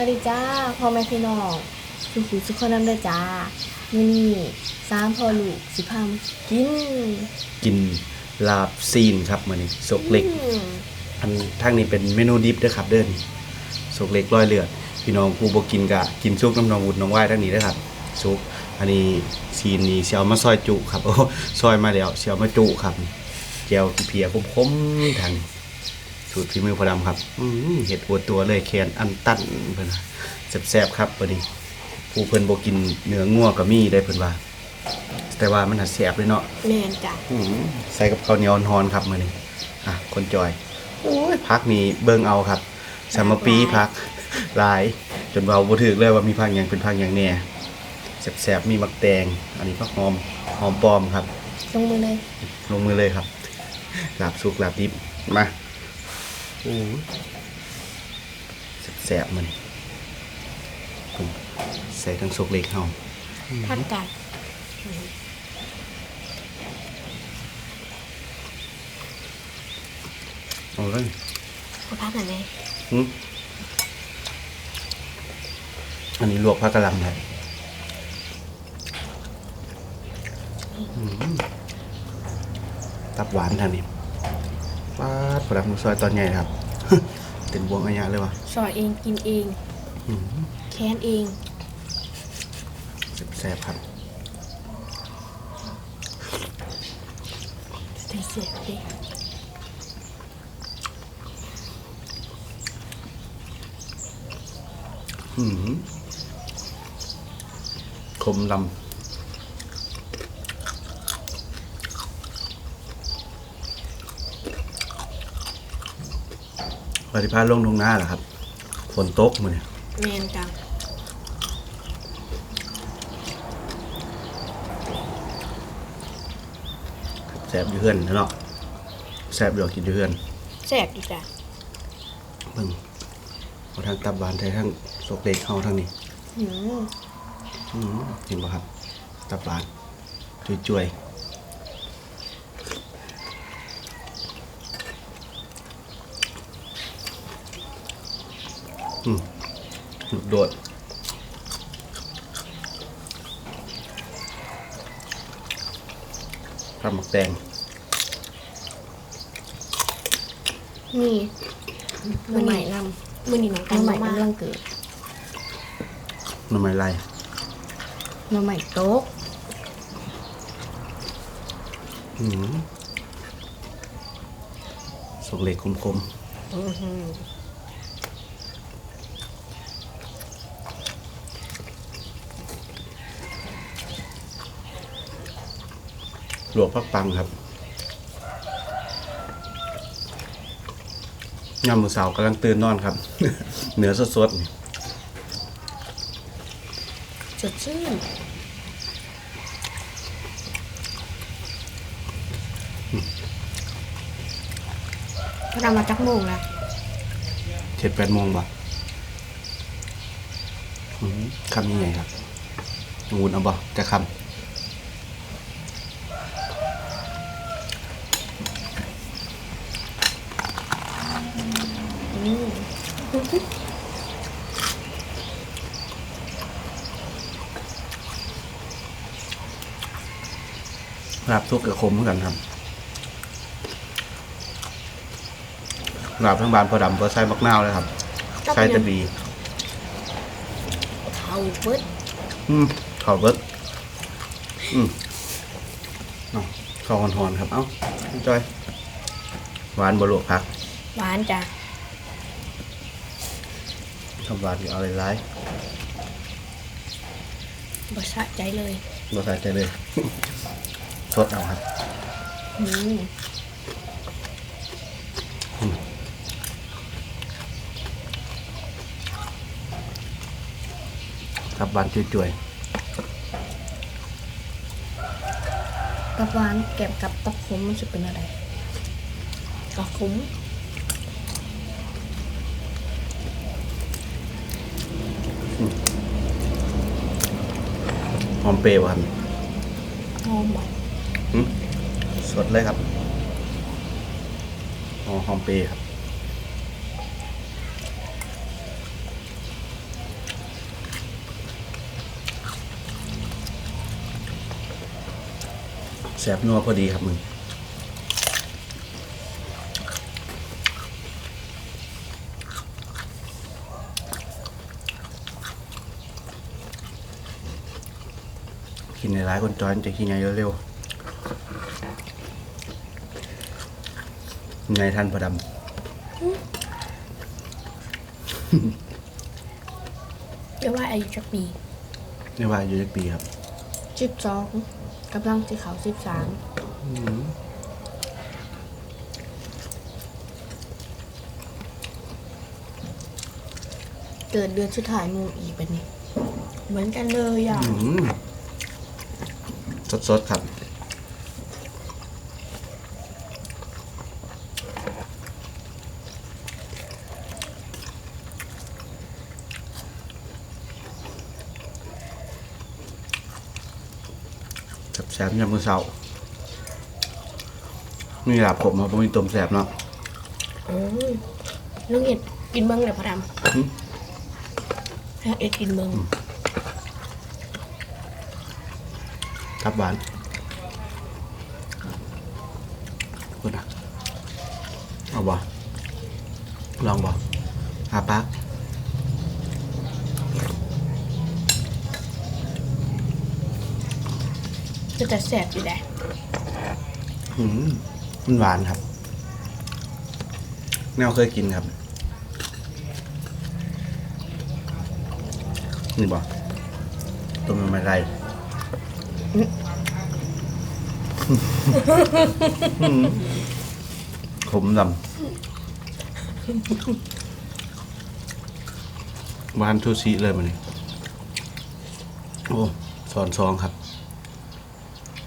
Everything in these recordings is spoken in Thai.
วัสดีจ้าพ่อแม่พี่น้องสุขุสุขคนน้ำเด้อจ้ามื้อนี้สามพ่อลูกสิพามกินกินลาบซีนครับมื้อนี้สกเล็กอืมอันทางนี้เป็นเมนูดิบเด้อครับเด้อนสกเล็กร้อยเลือด พี่น้องผู้บ่กินก็กินซุปน้ำนองวุดน้องว่ายทางนี้เด้อครับซุปอันนี้ซีนนี่สิเอามาซอยจุครับโอ้ซอยมาแล้วสิเอามาจุครับแจ่วขี้เพียคมๆทาง สูตรฝีมือพอดำครับอื้อหือเห็ดอวดตัวเลยแคนอันตันเพิ่นว่าแซ่บๆครับวันนี้ผู้เพิ่นบ่กินเนื้องัวก็มีได้เพิ่นว่า แต่ว่ามันหัดแซ่บเลยเนาะแม่นจ้ะอืมใส่กับข้าวเหนียวอ่อนๆครับมื้อนี้อะคนจอยโอ้ยพักนี่เบิ่งเอาครับสามปีพักหลาย จนเว้าบ่ถึกเลยว่ามีพักหยังเป็นพักหยังแหน่แซ่บๆมีมักแตง อันนี้ผักหอมหอมปลอมครับ ลงมือเลย ลงมือเลยครับลาบสุกลาบดิบมาโอ้ย แซ่บๆมันผมใส่ทั้งสุกเล็กเฮาผัดกาดเอาเลยเอาผัดหน่อยไหมหึอันนี้ลวกผักกะหล่ำครับอืมตับหวานทางนี้ ปาดผลักมือซอยตอนใหญ่ครับ เต็มบวงอันยะเลยวะซอยเองกินเอง อืมแค้นเอง แซ่บๆครับใส่เสียบดิอืมคมลำ ฏิภาณลงตรงหน้าเหรอครับฝนตกมือเนี่ยแม่นจ้ะแซ่บอยู่เฮือนเนาะแซ่บอยู่กินอยู่เฮือนแซ่บดีจ้ะเบิ่งเอาทางตับบานไทยทางโซกเล็กเข้าทางนี้อืม อืมเห็นป่ะครับ ตับบานจุยๆ อืมลูกโดดทำหมักแดงนี่มือใหม่นำมือนี่น้องกันใหม่กำลังเกิดหน้ำไม้ไล่น้องใหม่โต๊ะอืมสกเล็กคมอื้อหือๆ ลวกพักปังครับยามมือสาวกำลังตื่นนอนครับ เนื้อสดๆนี่สดชื่นเขาทำมาจักโมงแล้วเจ็ดแปดโมงบ่ะอืมคำยังไงครับงูนเอาบ่จะคอืมำ ลาบทุกกับคมเหมือนกันครับลาบทั้งบานพอดำพอใส่มักนาวเลยครับใส่แตะบีเขาเบิดอืมข้าวเบิดอืมเอาข้าวหอนๆครับ เอ้าจอยหวานบลวกผักหวานจ้ะทำหวานอยู่เอาหลายบสะใจเลยๆบ่ใส่ใจเลยส ดเอาครับอืมทับหวานจุยกับหวานแก็บกับตับขมมันจะเป็นอะไรตับขมๆหอมเปรี้ยวครับหอมหวานหึส ดเลยครับหอหอมเปยครับแสบนัวพอดีครับมึงกินในร้ายคนจอยจะกินไงเร็วๆ ไงท่านพอดเรียกว่าอายุจักปีำไม่ว่าอยู่จักปีครับสิบสองกำลังจะเขาสิบสามเกิดเดือนสุดท้ายมูอีกเป็นนี่เหมือนกันเลยอะ สดสดๆครับ สบๆยามมื้อเช้านี่หลับผมมาผมมีต้มแสบเนาะอืมลุงเอ็ดกินเบิ้งเลยพอดหึำให้เอ็ดกินเบิ้งครับหวานคุณอะเอาบ่ลองบ่อาปาก จะแต่แสบอยู่แหละอืมมันหวานครับแนวเคยกินครับ นี่บ่ต้มยำไม่ไรขมดำหวานทูซีเลยมันนี่โอ้สอนซองครับ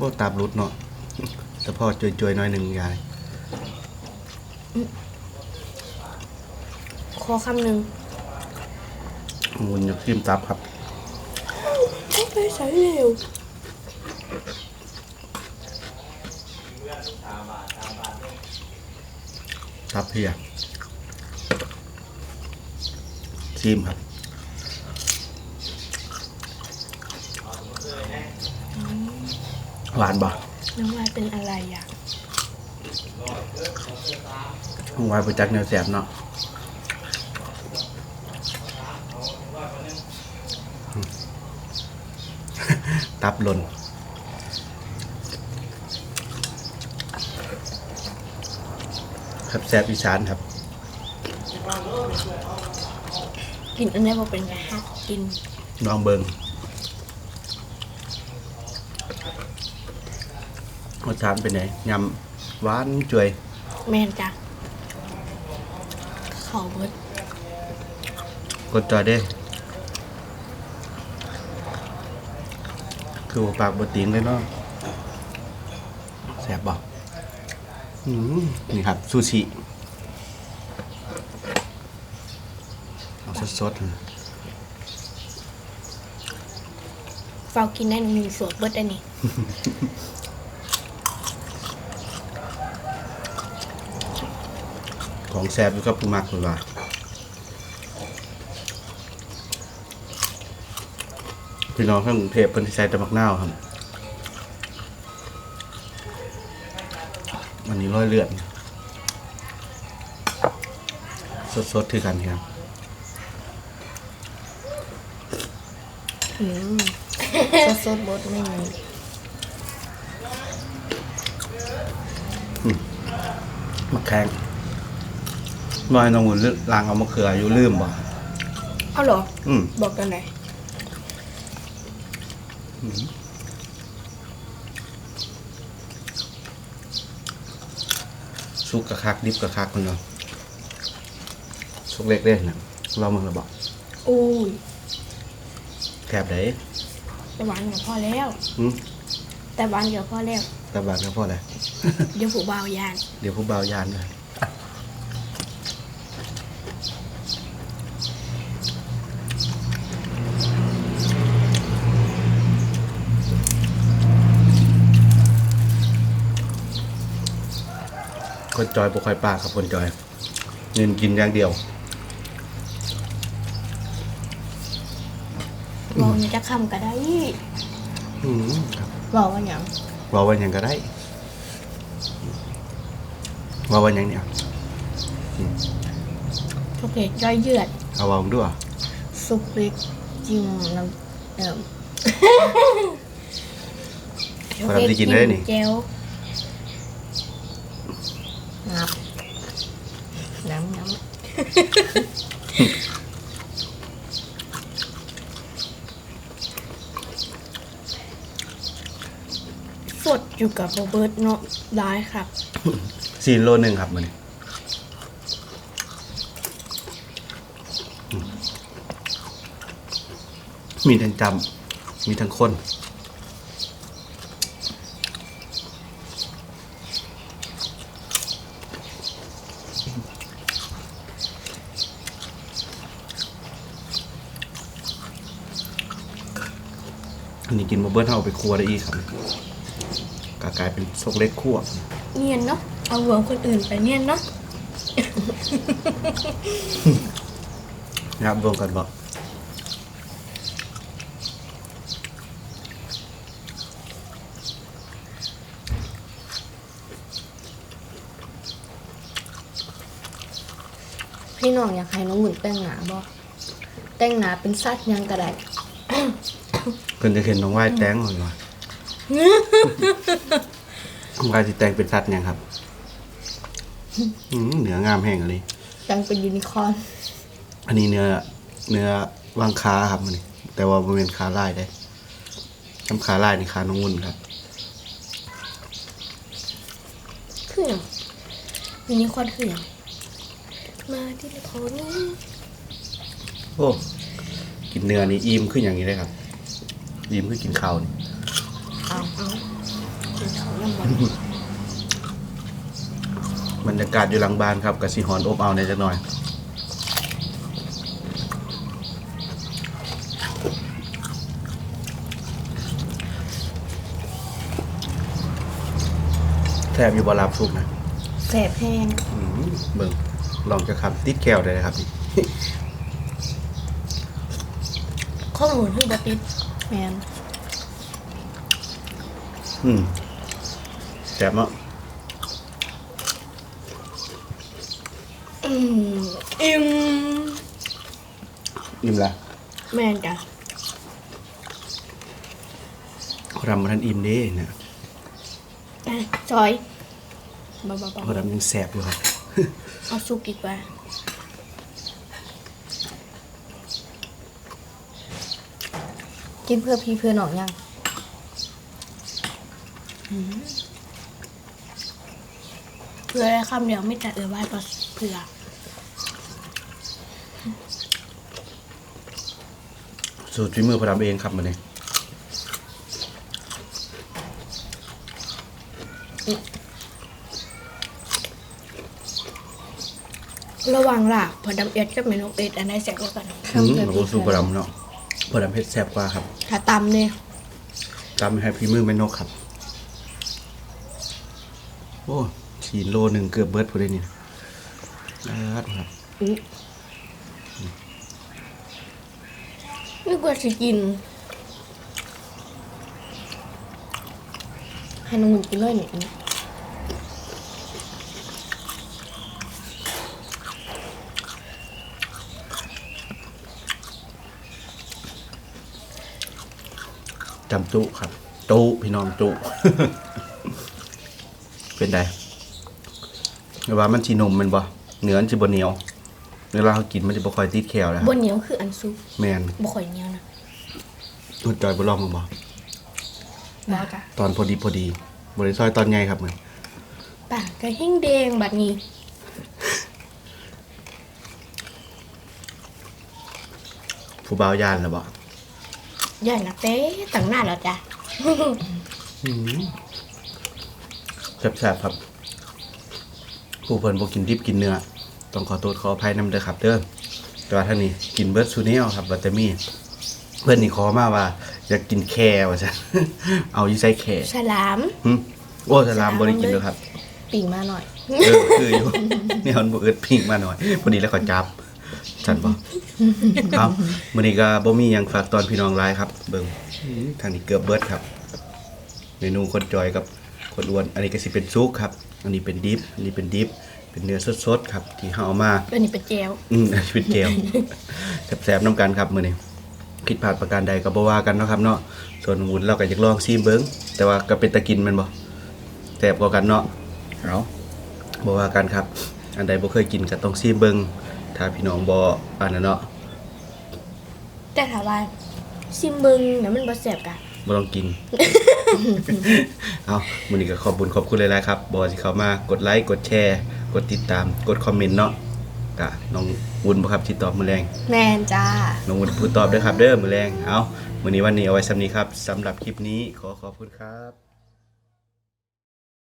โอ้ตาบรุดเนาะแต่พ่อจวยๆหน้อยหนึ่งยายขอคำหนึ่งมุนอยากชิมตับครับต้องไปใส่เร็วตับเพียชิมครับ หวานบ่น้องวายเป็นอะไรอะหวานไปจักแนวแสบเนาะตับหล่นครับแสบอีสานครับ กินอันนี้พอเป็นไงฮะกินลองเบิง รสชาติเป็นไงยำหวานจ่วยแมนจ้ะเขาเบิดกดจอยได้ คือว่าปากบดติงเลยเนาะแสบบอกอืมนี่ครับ ซูชิ เอาสดๆเลยเฝ้ากินได้หนึ่งสวดเบิดได้นี่ ของแสบอยู่กับผู้มักเลยว่าพี่น้องข้างกรุงเทพเป็นที่ใช้ตะมักนาวครับวันนี้ร้อยเลือดสดๆคือกันครับอืมสดสดๆเบิดไม่มีมะแข้ง น้อยน้องหุ่นล้างเอามะเขืออยู่ลืมบ่เอาเหรอ อืมบอกกันไหนอยซุกกะคักดิบกะคักคนเนาะซุกเล็กเล่นนะเรามึงระบอกอุ้ยแคบไหนแต่หวานกับพ่อแล้ว อืมแต่หวานกับพ่อแล้ว ตะบานก็พอแล้วเดี๋ยวผู้บ่าวยานเดี๋ยวผู้เบาวยานเลย คนจอยปกคอยปากครับคนจอยเงินกินอย่างเดียวบอกมันจะคำก็ได้อืมครับบอกว่าอย่างเว่าวันหยังก็ได้เว่าวันหยังเนี่ยทุกเล็กย่อยเยือด เอาเวาด้วยซุปเล็กจิ้มน้ำเอ่อพอทำได้กินได้นี่เจล งับน้ำน้ำสดอยู่กับโรเบิร์ตเนาะได้ครับซีนโลหนึ่งครับมันมีทั้งจำมีทั้งคน นนี้กินมาเบิ้ลเท่าเอาไปครัวได้อีกครับก็กลายเป็นซกเล็กคั่วเนียนเนาะเอารวมคนอื่นไปเนียนเนาะนะครับรวมกันบอกพี่น้องอยากให้น้องหมุนแต่งหนาบ่แต่งหนาเป็นสัตว์หยังก็ได้ เพิ่นจะเห็นน้องว่ายแตงหน่อยว่าน้องว่ายที่แตงเป็นสัตว์หยังครับอืมเหนืองามแห้งเลยแต่งเป็นยูนิคอร์นอันนี้เนื้อเนื้อวางขาครับมันนี่แต่ว่ามันเป็นขาลายได้น้ำขาลายนี่ขาน้องวุ่นครับ คือหยังยูนิคอร์นคือหยังมาที่ละครนี่โอ้กินเนื้อนี่อิ่มขึ้นอย่างนี้เลยครับ อิ่มขึ้นกินข้าวนี่เอาเอากินเขาวยังบ่บรรยากาศอยู่หลังบ้านครับกับสีหอนอบเอาในอยจักหน่อยแทบอยู่บลาบสุกนะแสบแห้งอืมเบิ่งลองจะขับติดแก้วได้เลยครับนี่ข้อมูลคือบติด แมนอืมแซ่บเนาะอืมอิ่มอิ่มละแมนจ้ะเขาทำมาทันอิ่มเด้เนี่ยอะจอยบ่บ่บ่เขาทำยังแซ่บอยู่ครับเอาซุปดีกว่า กินเพื่อพี่เพื่อน้องยังเพื่อได้คำเดียวไม่แต่เออว่าก็เพื่อสูตรฝีมือพอทำเองครับมาเนี่ยระวังล่ะพอดำเอ็ดกับเมนูเอ็ดอันไหนแซ่บกว่ากันอืมโอ้สูตรพอทำเนาะ พอทำเผ็ดแซ่บกว่าครับถ้าตำเนี่ยจำให้ฝีมือไม่นกครับ โอ้ฉีนโลหนึ่งเกือบเบิร์ดพอได้นี่นะครับครับอุ๊ยนึกว่าจะกินให้น้องหุ่นกินเลยหนิ จำจุครับ จุพี่น้องจุ เป็นไงแต่ว่ามันชีนมแมันบ่เนื้อมันจะบ่เหนียวเวลาเขากินมันจะบ่ค่อยติดแคลนะคบรับนเหนียวคืออันซุปแมนบ่ข่อยเหนียวนะมันจอยบ่ลองมั้งบ่บ่จ้ะตอนพอดีพอดีบริซอยตอนไงครับมันปากก็หิ้งแดงแบบนี้ผู้บ่าวยานแล้วบ่ ใหญ่นักเต้ตั้งหน้าแล้วจ้ะแซ่บๆครับ ผู้เพิ่นบ่กินดิบกินเนื้อ ต้องขอโทษขออภัยนำเด้อครับเด้อแต่ว่าท่านนี้กินเบิร์ดซูเนียลครับบัตเตอร์มี่ เพื่อนนี่ขอมาว่า อยากกินแครว่าซั่นเอาอยู่ใส่แครฉลามหึโอ้สลามบ่ได้กินเลยครับ ปิ่งมาหน่อย เออคืออยู่ นี่มันบ่เอิดพิงมาหน่อยพอดีแล้วขอจับ จันบ่ ครับมื้อนี้ก็บ่มีหยังฝากตอนพี่น้องหลายครับ เบิ่งอื้อทางนี้เกือบเบิดครับ เมนูคนจอยกับคนอ้วน อันนี้ก็สิเป็นซุกครับ อันนี้เป็นดิฟอันนี้เป็นดิฟเป็นเนื้อสดๆครับ ที่เฮาเอามา อันนี้เป็นแจวอืมชีวิตเกลแสบๆน้ำกันครับมื้อนี้ คิดผ่านประการใดก็บ่ว่ากันเนาะครับเนาะส่วนวุ้นเราก็อยากลองซีมเบิ่งแต่ว่าก็เป็นตะกินแมันบ่แสบกว่ากันเนาะ เอาบ่ว่ากันครับ อันใดบ่เคยกินก็ต้องซีมเบิ่ง ถ้าพี่น้องบ่อันนั้นเนาะแต่ถามว่าซิมเบิงเนี่ยมันบ่แซ่บกะ บ่ต้องกิน เอามื้อนี้ก็ขอบคุญขอบคุณหลายๆครับบ่ว่าสิเข้ามากดไลค์กดแชร์ กดติดตาม กดคอมเมนต์เนาะก็น้องวุ้นบ่ครับที่ตอบมื้อแรงแมนจ้า น้องวุ้นพูดตอบด้วยครับเด้อมื้อแรงเอามื้อนี้วันนี้เอาไว้สำนี้ครับสำหรับคลิปนี้ขอขอบคุณครับ